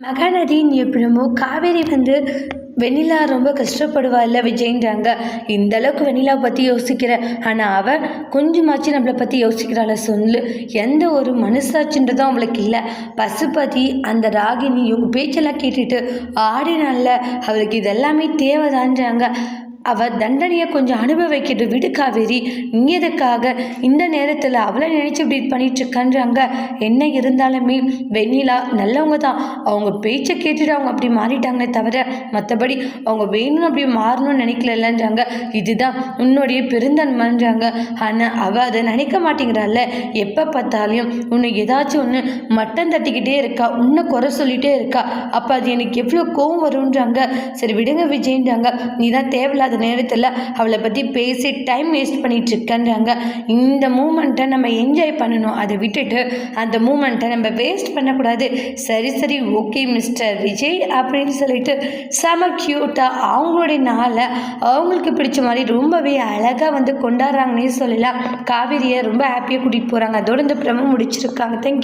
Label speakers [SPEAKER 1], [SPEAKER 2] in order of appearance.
[SPEAKER 1] மகாநதியின் எப்படிமோ காவேரி வந்து வெண்ணிலா ரொம்ப கஷ்டப்படுவா இல்லை விஜய்ன்றாங்க. இந்த அளவுக்கு வெண்ணிலாவை பற்றி யோசிக்கிற. ஆனால் அவள் கொஞ்சமாச்சு நம்மளை பற்றி யோசிக்கிறாள சொல்லு. எந்த ஒரு மனசாட்சின்றதும் அவளுக்கு இல்லை. பசுபதி அந்த ராகினி இவங்க பேச்செல்லாம் கேட்டுட்டு ஆடினால அவளுக்கு இதெல்லாமே தேவைதான்றாங்க. அவள் தண்டனையை கொஞ்சம் அனுபவிக்கிட்டு விடு காவேரி நீ எதுக்காக இந்த நேரத்தில் அவளை நினச்சி இப்படி பண்ணிட்டு இருக்கன்றாங்க? என்ன இருந்தாலுமே வெண்ணிலா நல்லவங்க தான். அவங்க பேச்சை கேட்டுட்டு அவங்க அப்படி மாறிட்டாங்களே தவிர மற்றபடி அவங்க வேணும்னு அப்படி மாறணும்னு நினைக்கலன்றாங்க. இதுதான் உன்னுடைய பெருந்தன்மைன்றாங்க. ஆனால் அவள் அதை நினைக்க மாட்டேங்கிறாள். எப்போ பார்த்தாலும் உன்னை ஏதாச்சும் ஒன்று மட்டம் தட்டிக்கிட்டே இருக்கா. உன்னை குறை சொல்லிகிட்டே இருக்கா. அப்போ அது எனக்கு எவ்வளோ கோவம் வரும்ன்றாங்க. சரி விடுங்க விஜய்ன்றாங்க. நீ தான் தேவையில்லாத நேரத்தில் அவளை பற்றி பேசி டைம் வேஸ்ட் பண்ணிட்டு இருக்கன்றாங்க. இந்த மூமெண்ட்டை நம்ம என்ஜாய் பண்ணணும். அதை விட்டுட்டு அந்த மூமெண்ட்டை நம்ம வேஸ்ட் பண்ணக்கூடாது. சரி சரி ஓகே மிஸ்டர் விஜய் அப்படின்னு சொல்லிட்டு செம க்யூட்டாக அவங்களுடைய நாளை அவங்களுக்கு பிடிச்ச மாதிரி ரொம்பவே அழகாக வந்து கொண்டாடுறாங்கன்னே சொல்லலாம். காவேரியை ரொம்ப ஹாப்பியாக கூட்டிகிட்டு போகிறாங்க அதோட இந்த பிரம முடிச்சிருக்காங்க. தேங்க்யூ